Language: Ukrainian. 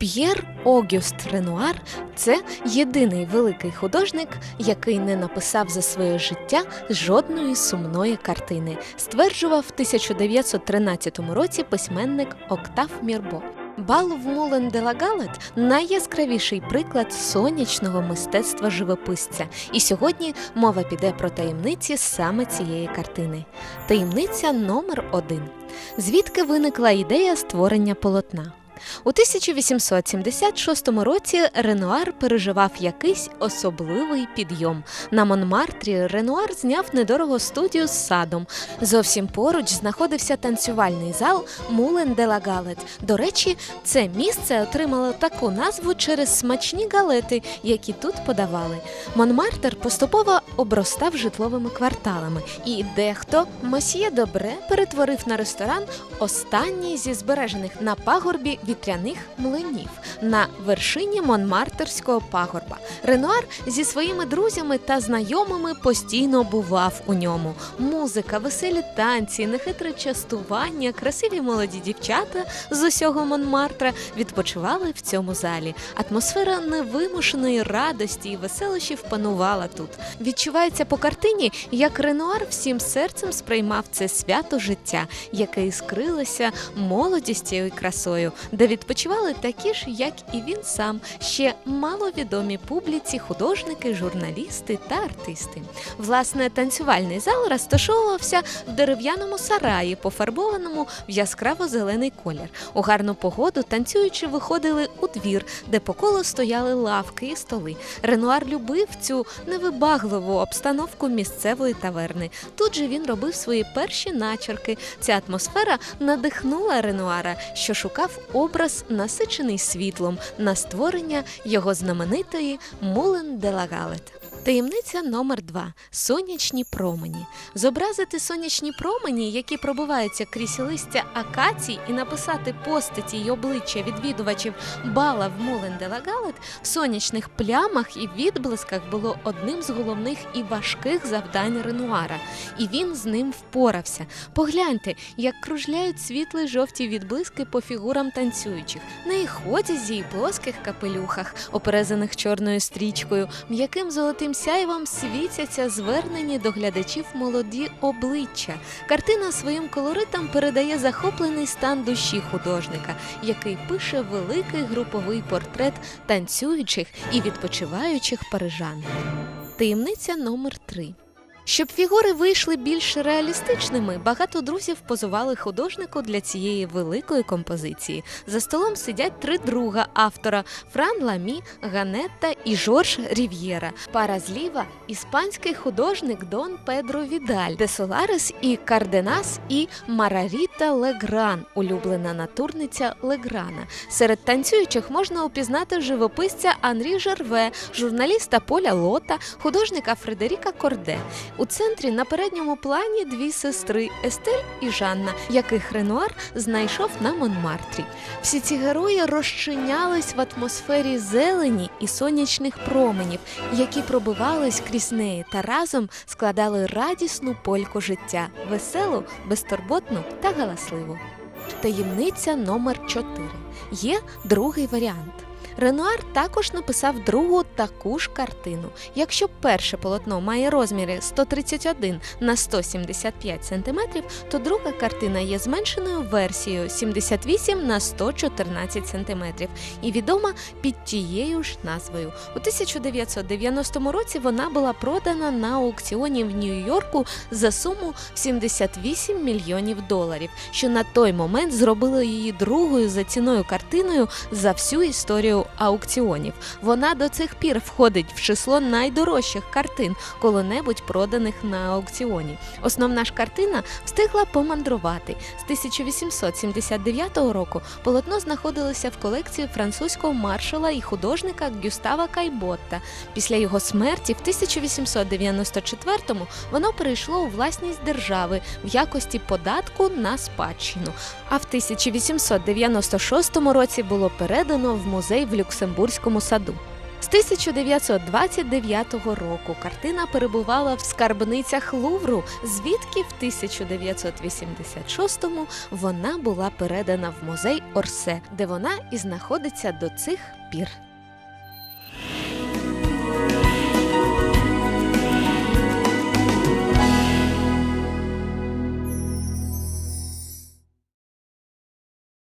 П'єр Огюст Ренуар це єдиний великий художник, який не написав за своє життя жодної сумної картини, стверджував в 1913 році письменник Октав Мірбо. Бал в Мулен де ла Галет найяскравіший приклад сонячного мистецтва живописця. І сьогодні мова піде про таємниці саме цієї картини. Таємниця номер один. Звідки виникла ідея створення полотна? У 1876 році Ренуар переживав якийсь особливий підйом. На Монмартрі Ренуар зняв недорого студію з садом. Зовсім поруч знаходився танцювальний зал Мулен де ла. До речі, це місце отримало таку назву через смачні галети, які тут подавали. Монмартр поступово обростав житловими кварталами, і дехто Мосьє Добре перетворив на ресторан останній зі збережених на пагорбі вітряних млинів на вершині Монмартерського пагорба. Ренуар зі своїми друзями та знайомими постійно бував у ньому. Музика, веселі танці, нехитре частування, красиві молоді дівчата з усього Монмартра відпочивали в цьому залі. Атмосфера невимушеної радості і веселощів панувала тут. Відчувається по картині, як Ренуар всім серцем сприймав це свято життя, яке іскрилося молодістю і красою, де відпочивали такі ж, як і він сам, ще маловідомі публіці, художники, журналісти та артисти. Власне, танцювальний зал розташовувався в дерев'яному сараї, пофарбованому в яскраво-зелений колір. У гарну погоду танцюючи виходили у двір, де по колу стояли лавки і столи. Ренуар любив цю невибагливу обстановку місцевої таверни. Тут же він робив свої перші начерки. Ця атмосфера надихнула Ренуара, що шукав образ, насичений світлом, на створення його знаменитої Мулен де ла Галет. Таємниця номер два сонячні промені. Зобразити сонячні промені, які пробиваються крізь листя акацій, і написати постаті й обличчя відвідувачів бала в Мулен де ла Галет в сонячних плямах і відблисках було одним з головних і важких завдань Ренуара. І він з ним впорався. Погляньте, як кружляють світлі жовті відблиски по фігурам танцюючих, на їх одязі і плоских капелюхах, оперезаних чорною стрічкою, м'яким золотим сяйвом світяться звернені до глядачів молоді обличчя. Картина своїм колоритом передає захоплений стан душі художника, який пише великий груповий портрет танцюючих і відпочиваючих парижан. Таємниця номер 3 щоб фігури вийшли більш реалістичними, багато друзів позували художнику для цієї великої композиції. За столом сидять три друга автора: Фран Ламі, Ганетта і Жорж Рів'єра. Пара зліва іспанський художник Дон Педро Відаль, де Соларес і Карденас і Мараріта Легран, улюблена натурниця Леграна. Серед танцюючих можна упізнати живописця Анрі Жерве, журналіста Поля Лота, художника Фредеріка Корде. У центрі на передньому плані дві сестри Естель і Жанна, яких Ренуар знайшов на Монмартрі. Всі ці герої розчинялись в атмосфері зелені і сонячних променів, які пробивались крізь неї та разом складали радісну польку життя, веселу, безтурботну та галасливу. Таємниця номер 4 Є другий варіант. Ренуар також написав другу таку ж картину. Якщо перше полотно має розміри 131 на 175 см, то друга картина є зменшеною версією 78 на 114 см і відома під тією ж назвою. У 1990 році вона була продана на аукціоні в Нью-Йорку за суму в 78 мільйонів доларів, що на той момент зробило її другою за ціною картиною за всю історію аукціонів. Вона до цих пір входить в число найдорожчих картин, коли-небудь проданих на аукціоні. Основна ж картина встигла помандрувати. З 1879 року полотно знаходилося в колекції французького маршала і художника Гюстава Кайботта. Після його смерті в 1894-му воно перейшло у власність держави в якості податку на спадщину. А в 1896 році було передано в музей в Люксембурзькому саду. З 1929 року картина перебувала в скарбницях Лувру, звідки в 1986-му вона була передана в музей Орсе, де вона і знаходиться до цих пір.